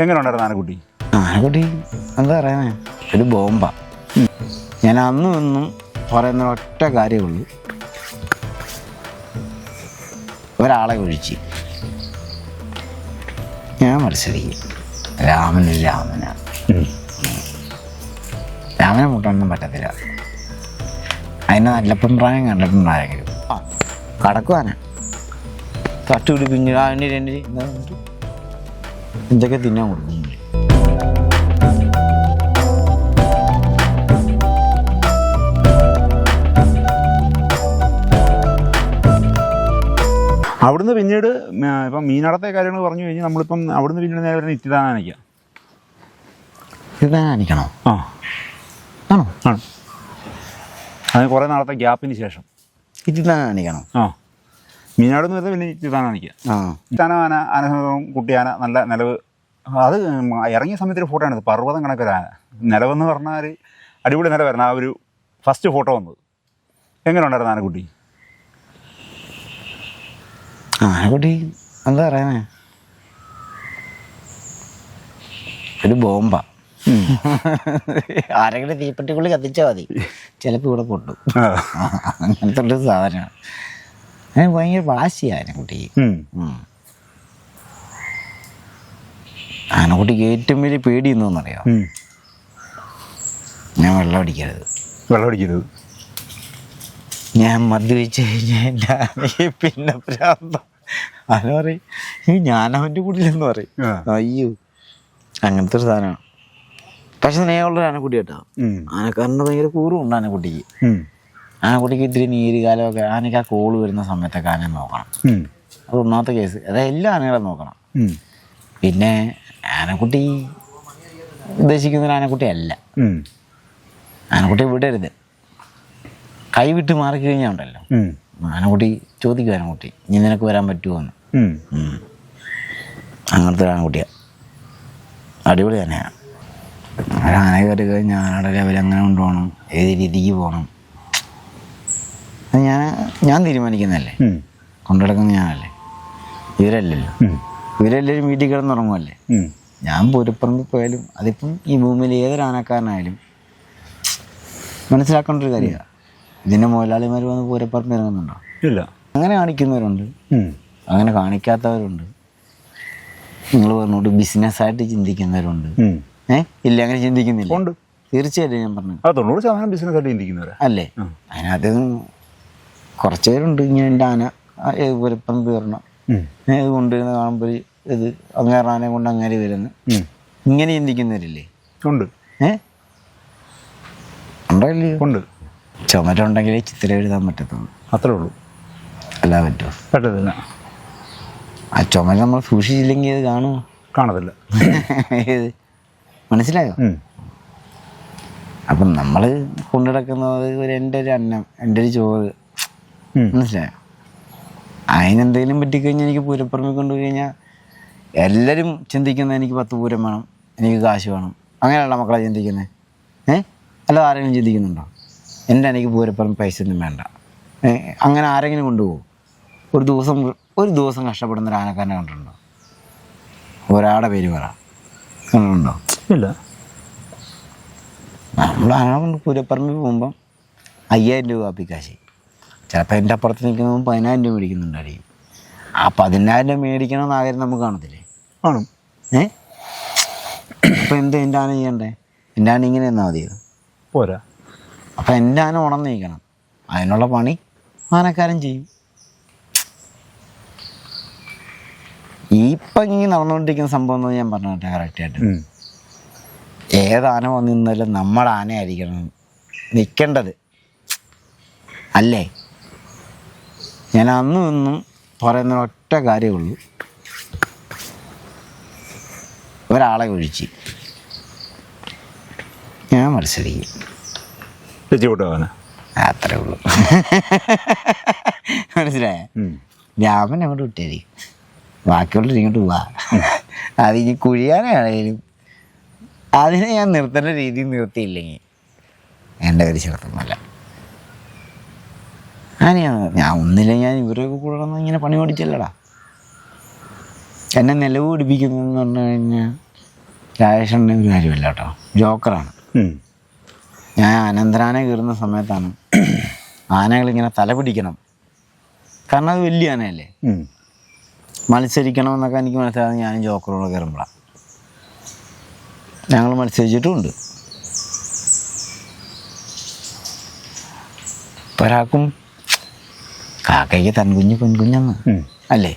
എങ്ങനെ ഉണ്ടായിരുന്നു ആനക്കുട്ടി? ആനക്കുട്ടി എന്താ പറയുന്നേ ഒരു ബോംബ. ഞാൻ അന്നും ഇന്നും പറയുന്ന ഒറ്റ കാര്യമുള്ളൂ. ഒരാളെ ഒഴിച്ച് ഞാൻ മത്സരിക്കും. രാമൻ രാമന. രാമനെ മുട്ടൊന്നും പറ്റത്തില്ല. അതിന് നല്ല പിണറായം കണ്ടിട്ടുണ്ടായെങ്കിലും. ആ കടക്കുവാനാ. തട്ടുപിടി പിഞ്ഞ് അതിന്റെ രണ്ട് എന്തൊക്കെ തിന്നാൻ കൊടുക്കും. അവിടുന്ന് പിന്നീട് ഇപ്പം മീനടത്തെ കാര്യങ്ങൾ പറഞ്ഞു കഴിഞ്ഞാൽ നമ്മളിപ്പം അവിടുന്ന് പിന്നീട് നേരെ ഇറ്റിതാനാനിക്കാം ഇത് കാണിക്കണോ ആ. ആണോ? ആണോ. അതിന് കുറേ നാളത്തെ ഗ്യാപ്പിന് ശേഷം. ഇത് കാണിക്കണോ ആ. മീനാട് എന്ന് പറയുന്നത് ആ. ഇറ്റാന ആന ആനസംഗം കുട്ടിയാന നല്ല നിലവ്. അത് ഇറങ്ങിയ സമയത്ത് ഒരു ഫോട്ടോ ആണ് പർവതം കണക്കൊരു ആന നിലവെന്ന് പറഞ്ഞാൽ അടിപൊളി നിലവായിരുന്നു. ആ ഒരു ഫസ്റ്റ് ഫോട്ടോ വന്നത്. എങ്ങനെ ഉണ്ടായിരുന്നു ആനക്കുട്ടി? ആനക്കുട്ടി എന്താ പറയാനേ? ഒരു ബോംബ. ആരെങ്കിലും തീപ്പെട്ടിക്കുള്ളി കത്തിച്ചാൽ മതി. ചിലപ്പോൾ ഇവിടെ പൊട്ടും. അങ്ങനത്തെ ഒരു സാധനമാണ്. അതിന് ഭയങ്കര വാശിയായിരുന്നു കുട്ടിക്ക്. ആനക്കുട്ടിക്ക് ഏറ്റവും വലിയ പേടി എന്നറിയാം ഉം. ഞാൻ വെള്ളം അടിക്കരുത് വെള്ളം അടിക്കരുത് ഞാൻ മദ്യപിച്ച് കഴിഞ്ഞാൽ എന്റെ ആനയെ പിന്നെ ഭ്രാന്തം ആന പറയും ഈ ഞാൻ അവന്റെ കൂടില്ലെന്ന് പറയും. അയ്യോ അങ്ങനത്തെ ഒരു സാധനമാണ് പക്ഷെ സ്നേഹമുള്ള ആനക്കുട്ടി കേട്ടോ. ആനക്കാരന്റെ ഭയങ്കര കൂറുണ്ട് ആനക്കുട്ടിക്ക്. ആനക്കുട്ടിക്ക് ഇത്തിരി നീര് കാലമൊക്കെ ആനയ്ക്ക് ആ കോൾ വരുന്ന സമയത്തൊക്കെ ആനയെ നോക്കണം. അത് ഒന്നാമത്തെ കേസ് അതായത് എല്ലാ ആനകളും നോക്കണം. പിന്നെ ആനക്കുട്ടി ഉദ്ദേശിക്കുന്ന ഒരു ആനക്കുട്ടി അല്ല. ആനക്കുട്ടി വിടരുത്. കൈ വിട്ട് മാറിക്കഴിഞ്ഞാൽ ഉണ്ടല്ലോ. ആനക്കുട്ടി ചോദിക്കും ആനക്കുട്ടി ഇനി നിനക്ക് വരാൻ പറ്റുമോ എന്ന്. അങ്ങനത്തെ ഒരു ആൺകുട്ടിയാണ് അടിപൊളി തന്നെയാണ് ആന കയറി കഴിഞ്ഞാൽ ആനയുടെ ലെവൽ എങ്ങനെ കൊണ്ടുപോകണം? ഏത് രീതിക്ക് പോകണം? അത് ഞാൻ ഞാൻ തീരുമാനിക്കുന്നതല്ലേ. കൊണ്ടുനടക്കുന്ന ഞാനല്ലേ? ഇവരല്ലല്ലോ. ഇവരെല്ലാവരും വീട്ടിൽ കിടന്നുറങ്ങുമല്ലേ ഞാൻ പൊരുപ്പറമ്പിൽ പോയാലും അതിപ്പം ഈ ഭൂമിയിൽ ഏതൊരു ആനക്കാരനായാലും മനസ്സിലാക്കേണ്ട ഒരു കാര്യമാണ് ഇതിന്റെ മുതലാളിമാർ വന്ന് പൂരപ്പറമ്പ് ഇറങ്ങുന്നുണ്ടോ? ഇല്ല. അങ്ങനെ കാണിക്കുന്നവരുണ്ട്. അങ്ങനെ കാണിക്കാത്തവരുണ്ട്. നിങ്ങൾ പറഞ്ഞോട്ട് ബിസിനസ്സായിട്ട് ചിന്തിക്കുന്നവരുണ്ട്. ഏഹ് ഇല്ല അങ്ങനെ ചിന്തിക്കുന്നില്ല. ഉണ്ട്. തീർച്ചയായിട്ടും ഞാൻ പറഞ്ഞു തൊണ്ണൂറ് ശതമാനം ചിന്തിക്കുന്നവരാ. അല്ലേ? അതിനകത്ത് കുറച്ച് പേരുണ്ട് ഇങ്ങനെ എന്റെ ആന വലിപ്പം തീർണം. ഇത് കൊണ്ടുവരുന്ന കാണുമ്പോൾ ഇത് അങ്ങേറെ ആനയെ കൊണ്ട് അങ്ങനെ വരുന്നു. ഇങ്ങനെ ചിന്തിക്കുന്നവരില്ലേ? ഉണ്ട്. ഏ? ഉണ്ടല്ലേ ഉണ്ട് ഉണ്ട്. ചുമരുണ്ടെങ്കിലേ ചിത്രം എഴുതാൻ പറ്റത്തുള്ളൂ. അത്രേ ഉള്ളൂ. അല്ല പറ്റുമോ പറ്റത്തില്ല. ആ ചുമര നമ്മൾ സൂക്ഷിച്ചില്ലെങ്കിൽ അത് കാണുമോ? കാണത്തില്ല. ഏത്? മനസ്സിലായോ. അപ്പം നമ്മൾ കൊണ്ടുനടക്കുന്നത് ഒരു എന്റെ ഒരു അന്നം എന്റെ ഒരു ചോറ്. മനസ്സിലായോ? അതിനെന്തെങ്കിലും പറ്റിക്കഴിഞ്ഞാൽ എനിക്ക് പൂരപ്പുറമെ കൊണ്ടുപോയി കഴിഞ്ഞാൽ എല്ലാവരും ചിന്തിക്കുന്നത് എനിക്ക് പത്ത് പൂരം വേണം എനിക്ക് കാശ് വേണം. അങ്ങനെയുള്ള മക്കളെ ചിന്തിക്കുന്നത് ഏ? അല്ല ആരെങ്കിലും ചിന്തിക്കുന്നുണ്ടോ? എന്റെ എനിക്ക് പൂരപ്പുറം പൈസ ഒന്നും വേണ്ട അങ്ങനെ ആരെങ്കിലും കൊണ്ടുപോകും. ഒരു ദിവസം ഒരു ദിവസം കഷ്ടപ്പെടുന്ന ഒരു ആനക്കാരനെ കണ്ടിട്ടുണ്ടോ? ഒരാളുടെ പേര് പറ. കണ്ടിട്ടുണ്ടോ? ഇല്ല. നമ്മൾ ആന കൊണ്ട് പൂരപ്പറമ്പിൽ പോകുമ്പം അയ്യായിരം രൂപ കാപ്പിക്കാശ് ചിലപ്പോൾ എന്റെ അപ്പുറത്ത് നിൽക്കുന്നവൻ പതിനായിരം രൂപ മേടിക്കുന്നുണ്ടായിരിക്കും. ആ പതിനായിരം രൂപ മേടിക്കണമെന്ന് ആഗ്രഹം നമുക്ക് കാണത്തില്ലേ? കാണും. ഏ? അപ്പം എന്ത് എന്റെ ആന ചെയ്യണ്ടേ? എന്റെ ആന ഇങ്ങനെ എന്നാൽ മതിയത് പോരാ. അപ്പം എന്റെ ആന ഉണർന്ന് നിൽക്കണം അതിനുള്ള പണി ആനക്കാരൻ ചെയ്യും. ഇപ്പം ഇങ്ങനെ നടന്നുകൊണ്ടിരിക്കുന്ന സംഭവം എന്ന് ഞാൻ പറഞ്ഞു കേട്ടെ കറക്റ്റായിട്ട് ഏതാന ഏത് ആന വന്നു നിന്നാലും നമ്മുടെ ആനയായിരിക്കണം നിൽക്കേണ്ടത് അല്ലേ? ഞാൻ അന്നും ഇന്നും പറയുന്ന ഒറ്റ കാര്യമുള്ളൂ. ഒരാളെ ഒഴിച്ച് ഞാൻ മത്സരിക്കും. അത്രേ ഉള്ളൂ. മനസ്സിലായ. രാമൻ അങ്ങോട്ട് വിട്ടേരി. ബാക്കിയുള്ളവർ ഇങ്ങോട്ട് പോവാ. അത് ഇനി കുഴിയാനാണെങ്കിലും അതിനെ ഞാൻ നിർത്തേണ്ട രീതി നിർത്തിയില്ലെങ്കിൽ എന്റെ ഒരു ചേർത്തൊന്നുമല്ല ഞാൻ ഞാൻ ഒന്നില്ല ഞാൻ ഇവരൊക്കെ കൂടെ ഇങ്ങനെ പണി ഓടിച്ചല്ലടാ എന്നെ നിലവ് പിടിപ്പിക്കുന്നതെന്ന് പറഞ്ഞു കഴിഞ്ഞാൽ രാജേഷണ്ണ ഒരു കാര്യമില്ല കേട്ടോ ജോക്കറാണ് ഞാൻ അനന്തരാനെ കയറുന്ന സമയത്താണ് ആനകളിങ്ങനെ തല പിടിക്കണം. കാരണം അത് വലിയ ആനയല്ലേ. മത്സരിക്കണം എന്നൊക്കെ എനിക്ക് മനസ്സിലാകുന്നത് ഞാനും ജോക്കറോട് കയറുമ്പോഴാണ് ഞങ്ങൾ മത്സരിച്ചിട്ടുമുണ്ട്. ഒരാൾക്കും കാക്കയ്ക്ക് തൻകുഞ്ഞ് പെൺകുഞ്ഞെന്ന് ഉം. അല്ലേ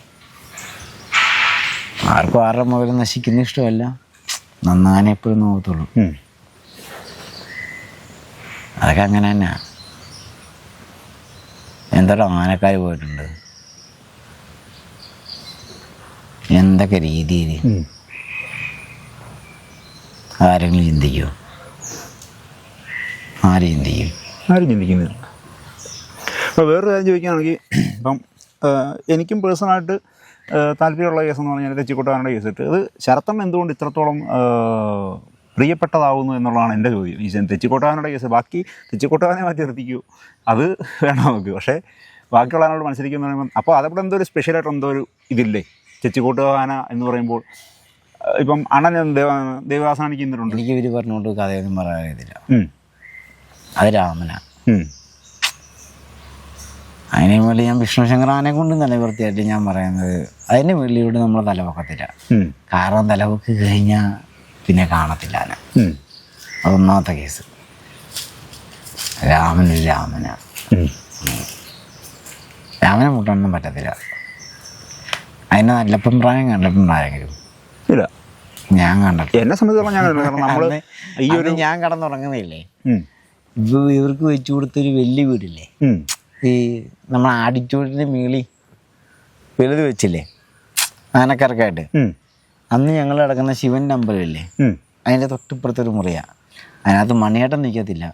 ആർക്കും ആരുടെ മുതൽ നശിക്കുന്ന ഇഷ്ടമല്ല നന്നാനെ എപ്പോഴും നോക്കത്തുള്ളൂ. അതൊക്കെ അങ്ങനെ തന്നെ എന്തോരം ആനക്കാർ പോയിട്ടുണ്ട് എന്തൊക്കെ രീതിയിൽ. ആരെങ്കിലും ചിന്തിക്കുമോ ആര് ചിന്തിക്കും ആരും ചിന്തിക്കുന്നില്ല അപ്പോൾ വേറൊരു കാര്യം ചോദിക്കുകയാണെങ്കിൽ ഇപ്പം എനിക്കും പേഴ്സണലായിട്ട് താല്പര്യമുള്ള കേസ് എന്ന് പറഞ്ഞാൽ തെച്ചിക്കൊട്ടാനുള്ള കേസ് ഇട്ട്. അത് ശരത്തം എന്തുകൊണ്ട് ഇത്രത്തോളം പ്രിയപ്പെട്ടതാവുന്നു എന്നുള്ളതാണ് എന്റെ ചോദ്യം. ഈ തെച്ചിക്കോട്ടാനയുടെ കേസ് ബാക്കി തെച്ചിക്കോട്ടാനെ മാറ്റി നിർത്തിക്കൂ. അത് വേണം നമുക്ക്. പക്ഷേ ബാക്കിയുള്ള ആനോട് മത്സരിക്കുന്ന പറയുമ്പോൾ അപ്പോൾ അതവിടെ എന്തോ ഒരു സ്പെഷ്യലായിട്ട് എന്തോ ഒരു ഇതില്ലേ? തെച്ചിക്കോട്ടാന എന്ന് പറയുമ്പോൾ ഇപ്പം അണ്ണൻ ദേവ ദേവദാസാനിക്ക് ഇന്നിട്ടുണ്ട് എനിക്ക് ഇവർ പറഞ്ഞുകൊണ്ട് കഥയൊന്നും പറയാനില്ല അത് രാമനാണ്. അതിന് വേണ്ടി ഞാൻ വിഷ്ണു ശങ്കറാനെ കൊണ്ട് നിലവൃത്തിയായിട്ട് ഞാൻ പറയുന്നത് അതിന് വെള്ളിയോട് നമ്മൾ തലപൊക്കത്തില്ല. കാരണം തലപൊക്കി കഴിഞ്ഞാൽ പിന്നെ കാണത്തില്ല. അതൊന്നാമത്തെ കേസ്. രാമന്. രാമന. രാമനെ മുട്ടൊന്നും പറ്റത്തില്ല. അതിന് നല്ലപ്പം പ്രായം കണ്ടപ്പം ഇല്ല. ഞാൻ കണ്ടിട്ടില്ല എന്നെ സംബന്ധിച്ചിടത്തോളം ഞാൻ നമ്മൾ ഈ ഒരു ഞാൻ കടന്നുറങ്ങുന്നില്ലേ. ഇപ്പൊ ഇവർക്ക് വെച്ചു കൊടുത്തൊരു വലിയ വീടില്ലേ. ഈ നമ്മളെ ആഡിറ്റോറിയത്തിന്റെ മീളി. വലുത് വെച്ചില്ലേ? ആനക്കറക്കായിട്ട്. അന്ന് ഞങ്ങൾ കിടക്കുന്ന ശിവന്റെ അമ്പലമില്ലേ ഉം. അതിന്റെ തൊട്ടിപ്പുറത്തൊരു മുറിയാണ് അതിനകത്ത് മണിയേട്ടൻ നിൽക്കത്തില്ല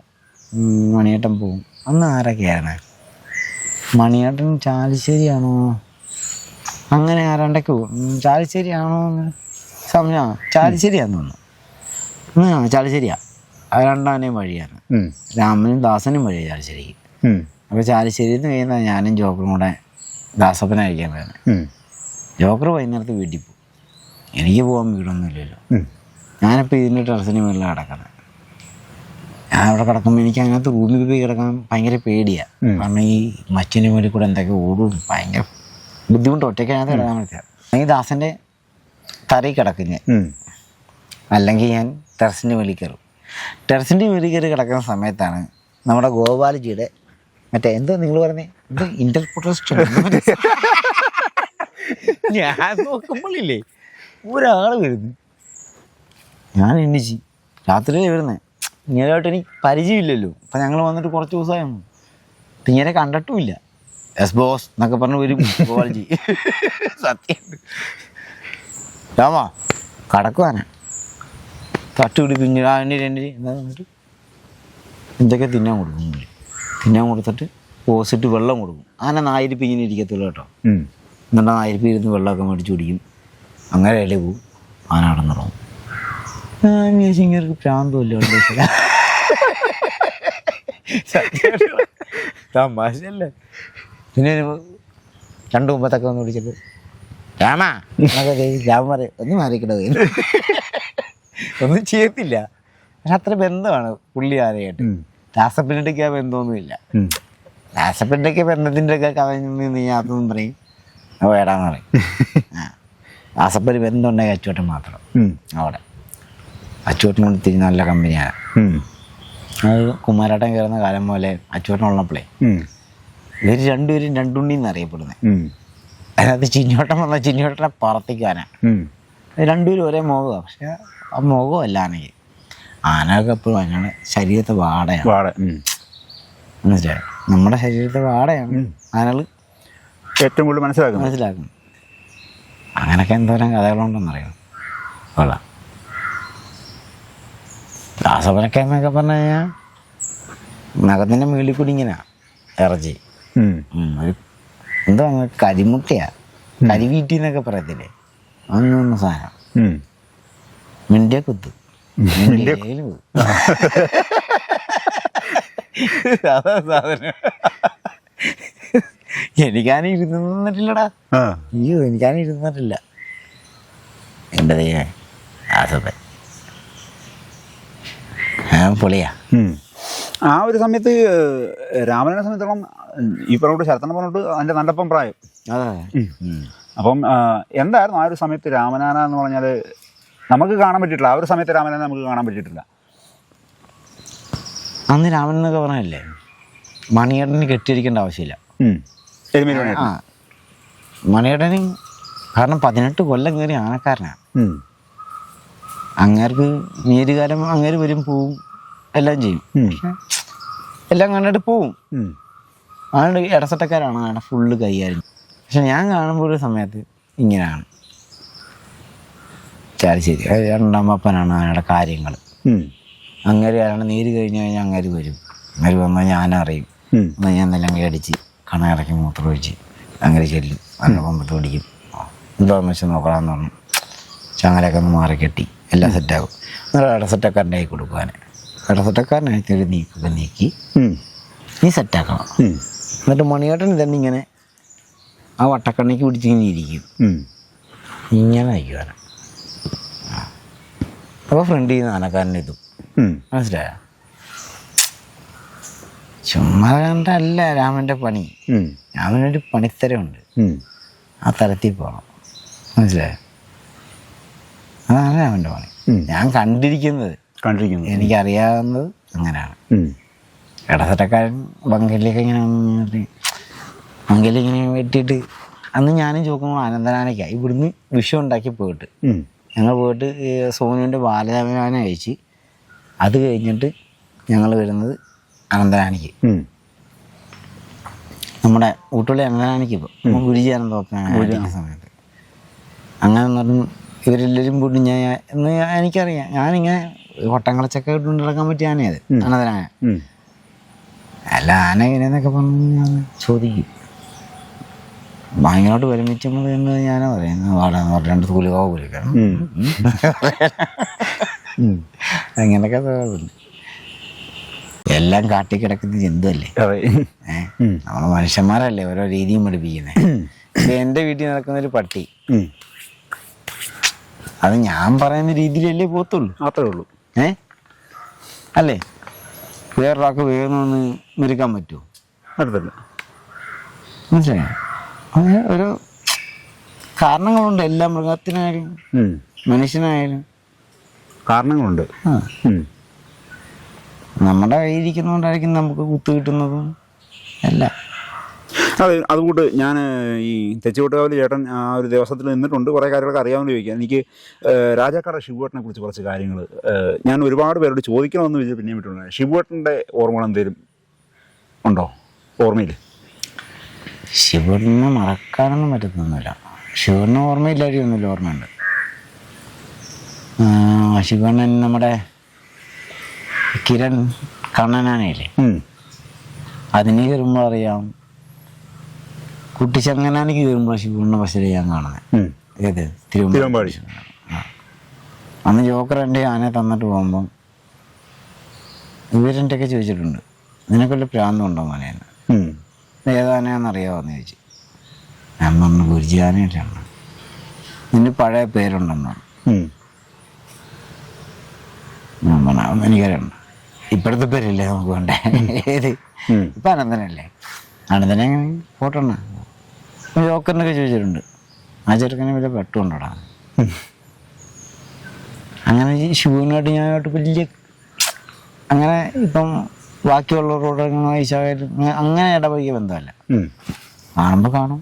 മണിയേട്ടൻ പോവും. അന്ന് ആരൊക്കെയാണ് മണിയേട്ടൻ ചാലിശ്ശേരിയാണോ? അങ്ങനെ ആരാണ്ടൊക്കെ പോവും. ഉം, ചാലിശ്ശേരിയാണോ സമയ ചാലിശ്ശേരിയാന്ന് തോന്നുന്നു. ആ ചാലിശ്ശേരിയാ. ആ രണ്ടാനേയും വഴിയാണ്. രാമനും ദാസനും വഴിയാണ് ചാലിശ്ശേരിക്ക്. അപ്പോൾ ചാലിശ്ശേരിയിൽ നിന്ന് കഴിയുന്ന ഞാനും ജോക്കറും കൂടെ ദാസപ്പന കഴിക്കാൻ പോയത് ജോക്കർ വൈകുന്നേരത്ത് വീട്ടിൽ പോകും. എനിക്ക് പോകാൻ വീടൊന്നുമില്ലല്ലോ. ഞാനിപ്പോൾ ഇതിന്റെ ടെറസിന് മുകളിൽ കിടക്കുന്നത് ഞാൻ അവിടെ കിടക്കുമ്പോൾ എനിക്ക് അതിനകത്ത് റൂമിൽ പോയി കിടക്കാൻ ഭയങ്കര പേടിയാണ്. കാരണം ഈ മച്ചിന് മുകളിൽ കൂടെ എന്തൊക്കെ ഓടും ഭയങ്കര ബുദ്ധിമുട്ട്. ഒറ്റയ്ക്ക് അതിനകത്ത് കിടക്കാൻ പറ്റില്ല അല്ലെങ്കിൽ ദാസന്റെ തറയിൽ കിടക്കും ഞാൻ അല്ലെങ്കിൽ ഞാൻ ടെറസിന്റെ മുകളിൽ കയറും. ടെറസിന്റെ മുകളിൽ കയറി കിടക്കുന്ന സമയത്താണ് നമ്മുടെ ഗോപാലജിയുടെ മറ്റേ എന്താ നിങ്ങൾ പറഞ്ഞേ? ഇത് ഇന്റർപ്രൊട്ടസ്റ്റ് ഞാൻ നോക്കുമ്പോഴില്ലേ ഒരാൾ വരുന്നു. ഞാൻ എണ്ണിച്ച്. രാത്രിയിലേ വരുന്നേ? ഇങ്ങനെയായിട്ട് എനിക്ക് പരിചയമില്ലല്ലോ. അപ്പം ഞങ്ങൾ വന്നിട്ട് കുറച്ച് ദിവസമായിരുന്നു അപ്പം ഇങ്ങനെ കണ്ടിട്ടുമില്ല. എസ് ബോസ് എന്നൊക്കെ പറഞ്ഞ് വരും. ഗോപാലജി സത്യം. രാമാ കടക്കുവാനാ. തട്ടുപിടി ആ അതിന്റെ രണ്ട് എന്തൊക്കെ തിന്നാൻ കൊടുക്കും തിന്നാൻ കൊടുത്തിട്ട് ഓസിറ്റ് വെള്ളം കൊടുക്കും. അങ്ങനെ നായിരിപ്പ് ഇങ്ങനെ ഇരിക്കത്തുള്ളൂ കേട്ടോ. എന്നിട്ട് നായിരിപ്പ് ഇരുന്ന് വെള്ളമൊക്കെ മേടിച്ച് കുടിക്കും. അങ്ങനെ ഇടയിൽ പോവും. ആന നടന്നിറങ്ങും ഞാൻ പ്രാന്തമില്ല തമാശല്ലേ പിന്നെ രണ്ടു മുമ്പത്തൊക്കെ ഒന്ന് വിളിച്ചിട്ട് രാമ എന്നൊക്കെ പറയും ഒന്ന് മാറിക്കണോ ഒന്നും ചെയ്യത്തില്ല. പക്ഷെ അത്ര ബന്ധമാണ് പുള്ളി ആരെയായിട്ട് ഉം. രാസപ്പിന്റെയൊക്കെ ആ ബന്ധമൊന്നുമില്ല ഉം. രാസപ്പിന്റെയൊക്കെ ബന്ധത്തിന്റെ ഒക്കെ കഥ നീ അതൊന്നും പറയും വേടാന്ന് പറയും ആ രാസപ്പന് ബന്ധമുണ്ടെങ്കിൽ അച്ചുവട്ടൻ മാത്രം അവിടെ അവിടെ കൊണ്ട് തിരി നല്ല കമ്പനിയാണ്. അത് കുമാരേട്ടൻ കയറുന്ന കാലം പോലെ അച്ചുവട്ടനുള്ളപ്പോഴേ ഉം. ഇവർ രണ്ടുപേരും രണ്ടുണ്ണി എന്നറിയപ്പെടുന്നത്. അതിനകത്ത് ചിന്നോട്ടം വന്ന ചിന്നോട്ടനെ പറത്തിക്കാനാണ്. രണ്ടുപേരും ഒരേ മുഖമാണ് പക്ഷെ ആ മുഖമല്ല ആനയ്ക്ക് ആനയൊക്കെ എപ്പോഴും അങ്ങനെ ശരീരത്തെ വാടയാണ്. വാട മനസ്സിലായോ നമ്മുടെ ശരീരത്തെ വാടയാണ്. ആനകൾ ഏറ്റവും കൂടുതൽ മനസ്സിലാക്കും മനസ്സിലാക്കും അങ്ങനെയൊക്കെ എന്തോരം കഥകളുണ്ടെന്നറിയാം? കൊള്ളാം. ദാസപ്പനൊക്കെ എന്നൊക്കെ പറഞ്ഞു കഴിഞ്ഞാൽ നഖത്തിന്റെ മേളിൽ കൂടി ഇങ്ങനെ ഇറച്ചി. ഒരു എന്തോ അങ്ങനെ കരിമുട്ടയാ. കരിവീട്ടി എന്നൊക്കെ പറയത്തില്ലേ? അങ്ങനെ സാധനം. മിണ്ടിയ കുത്തു. അതാ സാധനം. എനിക്കാനും ഇരുന്നിട്ടില്ലടാ ആ. അയ്യോ എനിക്കാനും ഇരുന്നിട്ടില്ല എന്റെ ദൈവം ആസപ്പൻ. ഞാൻ പൊളിയാ. ആ ഒരു സമയത്ത് രാമനെ സംബന്ധിച്ചോളം ഈ പറഞ്ഞോട്ട് ശരത്തനെ പറഞ്ഞോട്ട് അതിന്റെ നല്ലപ്പം പ്രായം. അതെ. അപ്പം എന്തായിരുന്നു ആ ഒരു സമയത്ത് രാമനാന എന്ന് പറഞ്ഞാൽ നമുക്ക് കാണാൻ പറ്റിയിട്ടില്ല. ആ ഒരു സമയത്ത് രാമനെ നമുക്ക് കാണാൻ പറ്റിയിട്ടില്ല. അന്ന് രാമൻ എന്നൊക്കെ പറഞ്ഞല്ലേ? മണിയേട്ടന് കെട്ടിയിരിക്കേണ്ട ആവശ്യമില്ല. ആ. മണിയേട്ടന് കാരണം പതിനെട്ട് കൊല്ലം കയറി ആനക്കാരനാണ്. അങ്ങേർക്ക് നീരുകാലം അങ്ങേര് വരും പോവും എല്ലാം ചെയ്യും. എല്ലാം കണ്ടിട്ട് പോവും. അതുകൊണ്ട് ഇടസട്ടക്കാരാണ് അവിടെ ഫുള്ള് കൈകാര്യം. പക്ഷെ ഞാൻ കാണുമ്പോൾ ഒരു സമയത്ത് ഇങ്ങനെയാണ്. ചാലിശ്ശേരി അത് രണ്ടാമപ്പനാണ് അവരുടെ കാര്യങ്ങൾ ഉം. അങ്ങേര് നീര് കഴിഞ്ഞ് കഴിഞ്ഞാൽ അങ്ങനെ വരും. അങ്ങനെ വന്നാൽ ഞാനറിയും. എന്നാൽ ഞാൻ നല്ല അടിച്ച് കണയിറക്കി മൂത്രം ഒഴിച്ച് അങ്ങനെ ചെല്ലും. അങ്ങനെ കൊമ്പിട്ട് പിടിക്കും. എന്താണെന്ന് വെച്ചാൽ നോക്കണമെന്ന് പറഞ്ഞു. ചങ്ങലൊക്കെ ഒന്ന് മാറി കെട്ടി. എല്ലാം സെറ്റാകും എന്നിട്ട് ആയി കൊടുക്കുവാൻ ഇടസെറ്റക്കാരനായി തേടി നീക്കൊക്കെ നീക്കി. നീ സെറ്റാക്കണം. എന്നിട്ട് മണിയേട്ടൻ തന്നെ ഇങ്ങനെ ആ വട്ടക്കണ്ണിക്ക് പിടിച്ചിങ്ങനെ ഇരിക്കും. ഇങ്ങനെ നയിക്കുവാൻ അപ്പോൾ ഫ്രണ്ട് ചെയ്യുന്ന ആനക്കാരന്റെ ഇതും ഉം. മനസ്സിലായോ? ചുമ്മാ കണ്ടല്ല രാമന്റെ പണി. രാമനൊരു പണിത്തരമുണ്ട്. ആ തരത്തിൽ പോകണം മനസ്സിലായോ? അതാണ് രാമന്റെ പണി. ഞാൻ കണ്ടിരിക്കുന്നത്. കണ്ടിരിക്കുന്നത്. എനിക്കറിയാവുന്നത് അങ്ങനെയാണ്. ഇടത്തരക്കാരൻ ബംഗലിയൊക്കെ ഇങ്ങനെ ബംഗലി ഇങ്ങനെ വെട്ടിയിട്ട് അന്ന് ഞാനും ചോക്കുമ്പോൾ അനന്തനാനയ്ക്കാണ് ഇവിടുന്ന് വിഷം ഉണ്ടാക്കി പോയിട്ട്. ഞങ്ങൾ പോയിട്ട് സോനുവിന്റെ ബാലരാമനാന കഴിച്ച് അത് കഴിഞ്ഞിട്ട് ഞങ്ങൾ വരുന്നത് അനന്തനാനിക്ക് ഉം. നമ്മുടെ ഊട്ടുള്ളി അനന്തനാനിക്ക് ഇപ്പോൾ ഗുരുജി അനന്തോപ്പന സമയത്ത്. അങ്ങനെ പറഞ്ഞു ഇവരെല്ലാവരും കൂടി ഞാൻ എന്ന് എനിക്കറിയാം. ഞാനിങ്ങനെ വട്ടങ്ങളച്ചൊക്കെ ഇട്ടുകൊണ്ട് നടക്കാൻ പറ്റിയ ആനയത് അനന്തരാന. അല്ല ആന എങ്ങനെയെന്നൊക്കെ പറഞ്ഞു ഞാൻ ചോദിക്കും. ഭയങ്കരമായിട്ട് വിരമിച്ചപ്പോൾ എന്ന് ഞാനാ പറയുന്നത് വാടാന്ന് രണ്ട് തൂലുകാവ് കുലിക്കണം. അങ്ങനെയൊക്കെ തോന്നുന്നു എല്ലാം കാട്ടിക്കിടക്കുന്ന ജന്തുവല്ലേ? നമ്മൾ മനുഷ്യന്മാരല്ലേ ഓരോ രീതിയും പഠിപ്പിക്കുന്നത് എന്റെ എന്റെ വീട്ടിൽ നടക്കുന്ന ഒരു പട്ടി. അത് ഞാൻ പറയുന്ന രീതിയിലല്ലേ പോത്തുള്ളൂ അത്രേ ഉള്ളൂ. ഏ? അല്ലേ? വേറൊരാൾക്ക് വേഗം ഒന്ന് മെരുക്കാൻ പറ്റുമോ അടുത്തല്ല. മനസ്സിലായോ? അത് ഒരു കാരണങ്ങളുണ്ട്. എല്ലാ മൃഗത്തിനായാലും. മനുഷ്യനായാലും. കാരണങ്ങളുണ്ട്. നമ്മുടെ കയ്യിരിക്കുന്നതുകൊണ്ടായിരിക്കും നമുക്ക് കുത്തു കിട്ടുന്നതും അല്ല അതെ അതുകൊണ്ട് ഞാൻ ഈ തെച്ചുകൊട്ടുകാവിൽ ചേട്ടൻ ആ ഒരു ദിവസത്തിൽ നിന്നിട്ടുണ്ട്. കുറേ കാര്യങ്ങളൊക്കെ അറിയാമെന്ന് ചോദിക്കാം. എനിക്ക് രാജാക്കാരുടെ രാജാക്കാട് ഷിബുവേട്ടനെ കുറിച്ച് കുറച്ച് കാര്യങ്ങൾ ഞാൻ ഒരുപാട് പേരോട് ചോദിക്കണമെന്ന് വിചാരിച്ച് പിന്നെയും വിട്ടുണ്ടായിരുന്നു ഷിബുവേട്ടന്റെ ഓർമ്മകൾ എന്തെങ്കിലും ഉണ്ടോ? ഓർമ്മയിൽ ശിവനെ മറക്കാനൊന്നും പറ്റുന്നൊന്നുമില്ല ശിവന് ഓർമ്മയില്ലായിരിക്കുന്നില്ല ഓർമ്മയുണ്ട്. ശിവണ്ണൻ നമ്മുടെ കിരൺ കണ്ണനാനയില്ലേ? അതിനെ കയറുമ്പോൾ അറിയാം. കുട്ടിച്ചങ്ങനാനിക്ക് കയറുമ്പോൾ ശിവണ്ണ ബസ്സിൽ ഞാൻ കാണുന്നത്. ഏത്? തിരുവമ്പാടി. അന്ന് ജോക്കർ എന്റെ ആനയെ തന്നിട്ട് പോകുമ്പം ഇവരെന്റെയൊക്കെ ചോദിച്ചിട്ടുണ്ട്? ചോദിച്ചിട്ടുണ്ട് പ്രാന്തം ഉണ്ടോ മോനെ എന്ന് ചോദിച്ചു. ഞാൻ പറഞ്ഞു ഗുരുജി ആനയായിട്ടാണ് നിന്റെ പഴയ പേരുണ്ടെന്ന്. ഞാൻ പറഞ്ഞു എനിക്കറിയണം ഇപ്പോഴത്തെ പേരില്ലേ നമുക്ക് വേണ്ടേ? ഏത്? ഇപ്പൊ അനന്തനല്ലേ? അനന്തനെ ഫോട്ടോ ഉണ്ടോ ജോക്കറിനൊക്കെ ചോദിച്ചിട്ടുണ്ട്. ആ ചെറുക്കനെ വലിയ പെട്ടുണ്ടോടാ? അങ്ങനെ ശിവനായിട്ട് ഞാനായിട്ട് വലിയ അങ്ങനെ ഇപ്പം ബാക്കിയുള്ളവരോട് ഈശോയായിട്ട് അങ്ങനെ ഇടപഴകിയ ബന്ധമല്ല. കാണുമ്പോൾ കാണും.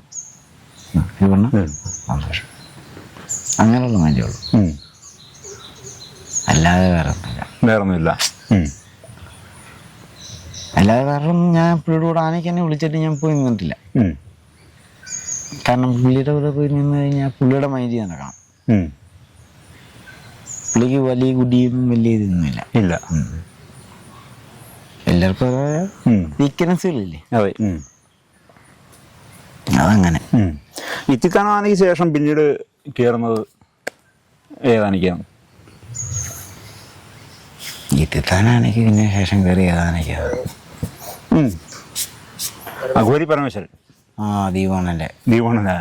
സന്തോഷം. അങ്ങനെയുള്ള മതിയുള്ളൂ അല്ലാതെ വേറെ ഒന്നുമില്ല വേറൊന്നുമില്ല. ഉം. അല്ലാതെ വേറെ ഒന്നും ഞാൻ പുള്ളിയുടെ കൂടെ ആനയ്ക്ക് എന്നെ വിളിച്ചിട്ട് ഞാൻ പോയി നിന്നിട്ടില്ല. കാരണം പുള്ളിയുടെ കൂടെ പോയി നിന്ന് കഴിഞ്ഞാൽ പുള്ളിയുടെ മൈൻഡ് നടക്കണം കാണാം. പുള്ളിക്ക് വലിയ കുടിയും വലിയ ഇതൊന്നുമില്ല. ഇല്ല. എല്ലാവർക്കും ഓരോ. വീക്ക്നെസ്സുകളില്ലേ അതെ. അതങ്ങനെ. ഇത്തിക്കാനാനയ്ക്ക് ശേഷം പിന്നീട് കയറുന്നത് ഏതാനയ്ക്കാണ്? ഇത്തിത്താനാനയ്ക്ക് തിത്താനാനയ്ക്ക് പിന്നെ ശേഷം കയറി ഏതാനയ്ക്കാണ്. അഘോരി പരമേശ്വരൻ. ആ ദീപാണല്ലേ ദീപണ്ണന